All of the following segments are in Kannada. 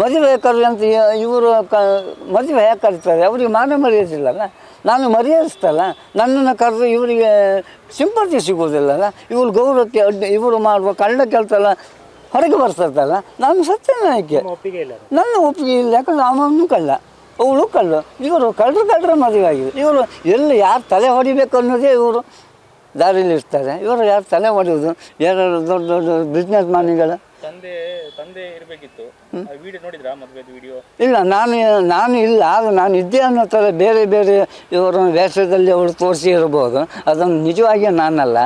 ಮದುವೆ ಕರೆಯಂತ ಅಂತ ಇವರು ಕ ಮದುವೆ ಯಾಕೆ ಕರೀತಾರೆ? ಅವರಿಗೆ ಮಾನ ಮರ್ಯಾದಿಲ್ಲಲ್ಲ ನಾನು ಮರ್ಯಾದಿಸ್ತಲ್ಲ? ನನ್ನನ್ನು ಕರೆದು ಇವರಿಗೆ ಸಿಂಪತಿ ಸಿಗೋದಿಲ್ಲಲ್ಲ ಇವ್ರು ಗೌರವಕ್ಕೆ ಅಡ್ಡಿ ಇವರು ಮಾಡುವ ಕಳ್ಳ ಕೆಲಸ ಎಲ್ಲ ಹೊರಗೆ ಬರ್ತದಲ್ಲ ನಾನು ಸತ್ಯನಾಯ್ಕೆ ನನ್ನ ಒಪ್ಪಿಗೆ ಇಲ್ಲ. ಯಾಕಂದ್ರೆ ಅವನು ಕಳ್ಳ. ಅವಳು ಕಳ್ಳು. ಇವರು ಕಳ್ಳರು ಕಳ್ಳರ ಮದುವೆ ಆಗಿದೆ. ಇವರು ಎಲ್ಲಿ ಯಾರು ತಲೆ ಹೊಡಿಬೇಕು ಅನ್ನೋದೇ ಇವರು ದಾರಿಲಿ ಇರ್ತಾರೆ ಇವರು ಯಾರು ತಲೆ ಹೊಡೆಯೋದು ಯಾರು ದೊಡ್ಡ ದೊಡ್ಡ ಬಿಸ್ನೆಸ್ ಮ್ಯಾನ್ಗಳ ತಂದೆ ಇರಬೇಕಿತ್ತು. ವಿಡಿಯೋ ನೋಡಿದ್ರಾ ಮದುವೆದು ವಿಡಿಯೋ ಇಲ್ಲ ನಾನು ನಾನು ಇಲ್ಲ ಆದರೆ ನಾನು ಇದ್ದೆ ಅನ್ನೋ ಥರ ಬೇರೆ ಬೇರೆ ಇವರ ವೇಷದಲ್ಲಿ ಅವರು ತೋರಿಸಿ ಇರ್ಬೋದು. ಅದನ್ನು ನಿಜವಾಗಿ ನಾನಲ್ಲ.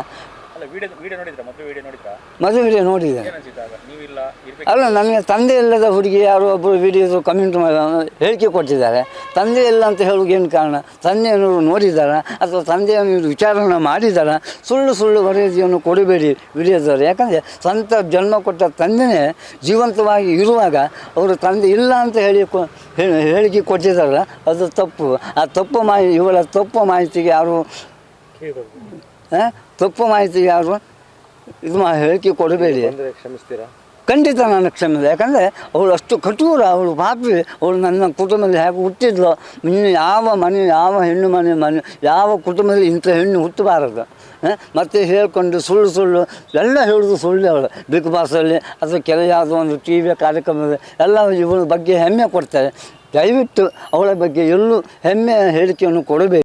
ಅಲ್ಲ ವಿಡಿಯೋ ವಿಡಿಯೋ ನೋಡಿದ್ರಾ? ಮದುವೆ ವಿಡಿಯೋ ನೋಡಿದ್ರಾ? ಮದುವೆ ನೋಡಿದೆ. ಏನು ಅನ್ಸಿತ್ತು ನೀವಿಲ್ಲ ಇರ್ಬೇಕು ಅಲ್ಲ ನನಗೆ ತಂದೆ ಇಲ್ಲದ ಹುಡುಗಿ ಯಾರೋ ಒಬ್ಬರು ವಿಡಿಯೋದು ಕಮೆಂಟ್ ಹೇಳಿಕೆ ಕೊಟ್ಟಿದ್ದಾರೆ. ತಂದೆ ಇಲ್ಲ ಅಂತ ಹೇಳೋಕೆ ಏನು ಕಾರಣ? ತಂದೆಯನ್ನು ನೋಡಿದಾರ ಅಥವಾ ತಂದೆಯನ್ನು ವಿಚಾರಣೆ ಮಾಡಿದಾರ ಸುಳ್ಳು ಸುಳ್ಳು ವರದಿಯನ್ನು ಕೊಡಬೇಡಿ ವಿಡಿಯೋದವರು ಯಾಕಂದರೆ ಸ್ವಂತ ಜನ್ಮ ಕೊಟ್ಟ ತಂದೆನೇ ಜೀವಂತವಾಗಿ ಇರುವಾಗ ಅವರು ತಂದೆ ಇಲ್ಲ ಅಂತ ಹೇಳಿ ಹೇಳಿಕೆ ಕೊಟ್ಟಿದ್ದಾರಲ್ಲ ಅದು ತಪ್ಪು. ಆ ತಪ್ಪು ಮಾಹಿತಿ ಇವಳ ತಪ್ಪು ಮಾಹಿತಿಗೆ ಯಾರು ಹಾಂ? ತಪ್ಪು ಮಾಹಿತಿಗೆ ಯಾರು ಇದು ಮಾ ಹೇಳಿಕೆ ಕೊಡಬೇಡಿ. ಕ್ಷಮಿಸ್ತೀರಾ? ಖಂಡಿತ ನಾನು ಕ್ಷಮಿಸಿದೆ. ಯಾಕಂದರೆ ಅವಳು ಅಷ್ಟು ಕಠೋರ, ಅವಳು ಪಾಪಿ. ಅವಳು ನನ್ನ ಕುಟುಂಬದಲ್ಲಿ ಹೇಗೆ ಹುಟ್ಟಿದ್ಲು, ಇನ್ನು ಯಾವ ಮನೆ, ಯಾವ ಹೆಣ್ಣು ಮನೆ ಮನೆ, ಯಾವ ಕುಟುಂಬದಲ್ಲಿ ಇಂಥ ಹೆಣ್ಣು ಹುಟ್ಟಬಾರದು ಮತ್ತೆ ಹೇಳ್ಕೊಂಡು ಸುಳ್ಳು ಸುಳ್ಳು, ಎಲ್ಲ ಹೇಳೋದು ಸುಳ್ಳು ಅವಳು. ಬಿಗ್ ಬಾಸಲ್ಲಿ ಅಥವಾ ಕೆಲ ಯಾವುದೋ ಒಂದು ಟಿ ವಿ ಕಾರ್ಯಕ್ರಮದಲ್ಲಿ ಎಲ್ಲ ಇವಳ ಬಗ್ಗೆ ಹೆಮ್ಮೆ ಕೊಡ್ತಾರೆ. ದಯವಿಟ್ಟು ಅವಳ ಬಗ್ಗೆ ಎಲ್ಲೂ ಹೆಮ್ಮೆಯ ಹೇಳಿಕೆಯನ್ನು ಕೊಡಬೇಕು